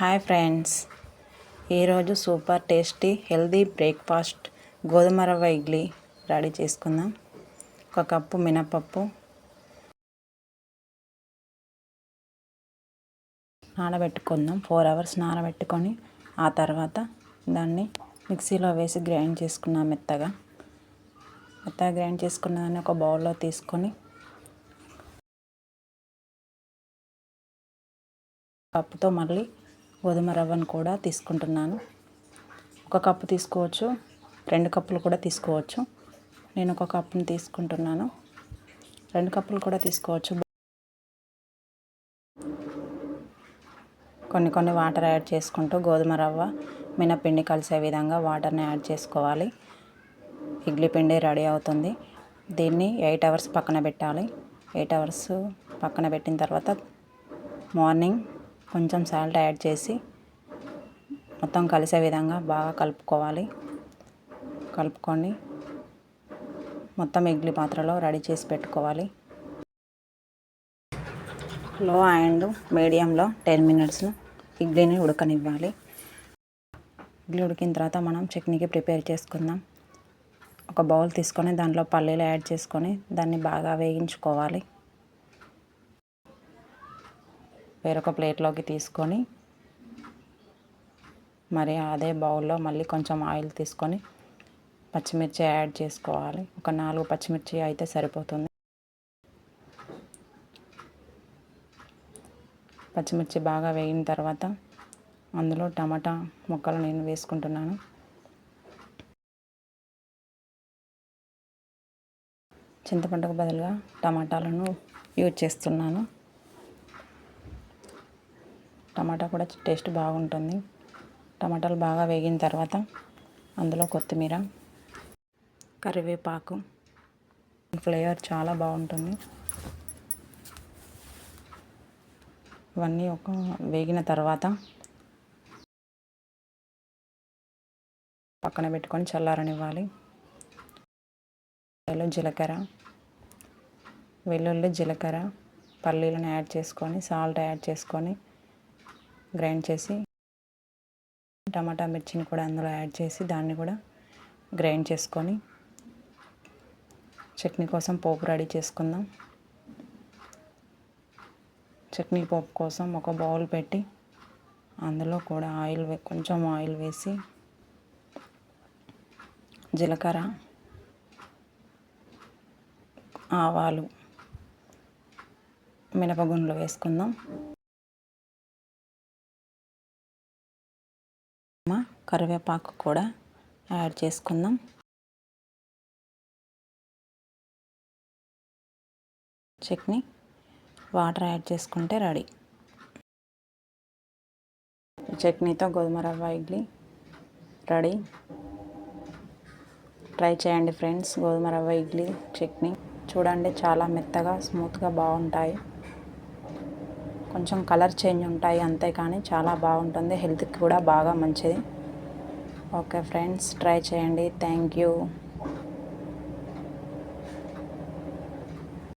Hi friends. ఈరోజు super tasty healthy breakfast గోధుమ రవ్వ ఇడ్లీ రెడీ చేసుకుందాం. ఒక కప్పు మినపప్పు నానబెట్టుకుందాం. ఫోర్ అవర్స్ నానబెట్టుకొని ఆ తర్వాత దాన్ని మిక్సీలో వేసి గ్రైండ్ చేసుకున్నాం మెత్తగా. మెత్తగా గ్రైండ్ చేసుకున్న దాన్ని ఒక బౌల్లో తీసుకొని కప్పుతో మళ్ళీ గోధుమ రవ్వను కూడా తీసుకుంటున్నాను. ఒక కప్పు తీసుకోవచ్చు. రెండు కప్పులు కూడా తీసుకోవచ్చు. నేను ఒక కప్పును తీసుకుంటున్నాను. రెండు కప్పులు కూడా తీసుకోవచ్చు. కొన్ని కొన్ని వాటర్ యాడ్ చేసుకుంటూ గోధుమ రవ్వ మినపిండి కలిసే విధంగా వాటర్ని యాడ్ చేసుకోవాలి. ఇడ్లీ పిండి రెడీ అవుతుంది. దీన్ని ఎయిట్ అవర్స్ పక్కన పెట్టాలి. ఎయిట్ అవర్స్ పక్కన పెట్టిన తర్వాత మార్నింగ్ కొంచెం సాల్ట్ యాడ్ చేసి మొత్తం కలిసే విధంగా బాగా కలుపుకోవాలి. కలుపుకొని మొత్తం ఇడ్లీ పాత్రలో రెడీ చేసి పెట్టుకోవాలి. లో అండ్ మీడియంలో టెన్ మినిట్స్ ఇడ్లీని ఉడకనివ్వాలి. ఇడ్లీ ఉడికిన తర్వాత మనం చట్నీకి ప్రిపేర్ చేసుకుందాం. ఒక బౌల్ తీసుకొని దాంట్లో పల్లీలు యాడ్ చేసుకొని దాన్ని బాగా వేయించుకోవాలి. వేరొక ప్లేట్లోకి తీసుకొని మరి అదే బౌల్లో మళ్ళీ కొంచెం ఆయిల్ తీసుకొని పచ్చిమిర్చి యాడ్ చేసుకోవాలి. ఒక నాలుగు పచ్చిమిర్చి అయితే సరిపోతుంది. పచ్చిమిర్చి బాగా వేగిన తర్వాత అందులో టమాటా ముక్కలు నేను వేసుకుంటున్నాను. చింతపండుకు బదులుగా టమాటాలను యూజ్ చేస్తున్నాను. టమాటా కూడా టేస్ట్ బాగుంటుంది. టమాటాలు బాగా వేగిన తర్వాత అందులో కొత్తిమీర కరివేపాకు ఫ్లేవర్ చాలా బాగుంటుంది. ఇవన్నీ ఒక వేగిన తర్వాత పక్కన పెట్టుకొని చల్లారనివ్వాలి. జీలకర్ర వెల్లుల్లి జీలకర్ర పల్లీలను యాడ్ చేసుకొని సాల్ట్ యాడ్ చేసుకొని గ్రైండ్ చేసి టమాటా మిర్చిని కూడా అందులో యాడ్ చేసి దాన్ని కూడా గ్రైండ్ చేసుకొని చట్నీ కోసం పోపు రెడీ చేసుకుందాం. చట్నీ పోపు కోసం ఒక బౌల్ పెట్టి అందులో కూడా ఆయిల్ కొంచెం ఆయిల్ వేసి జీలకర్ర ఆవాలు మినపగుండ్లు వేసుకుందాం. కరివేపాకు కూడా యాడ్ చేసుకుందాం. చట్నీ వాటర్ యాడ్ చేసుకుంటే రెడీ. చట్నీతో గోధుమ రవ్వ ఇడ్లీ రెడీ. ట్రై చేయండి ఫ్రెండ్స్ గోధుమ రవ్వ ఇడ్లీ చట్నీ. చూడండి చాలా మెత్తగా స్మూత్గా బాగుంటాయి. కొంచెం కలర్ చేంజ్ ఉంటాయి అంతే కానీ చాలా బాగుంటుంది. హెల్త్కి కూడా బాగా మంచిది. ఓకే ఫ్రెండ్స్ ట్రై చేయండి. Thank you.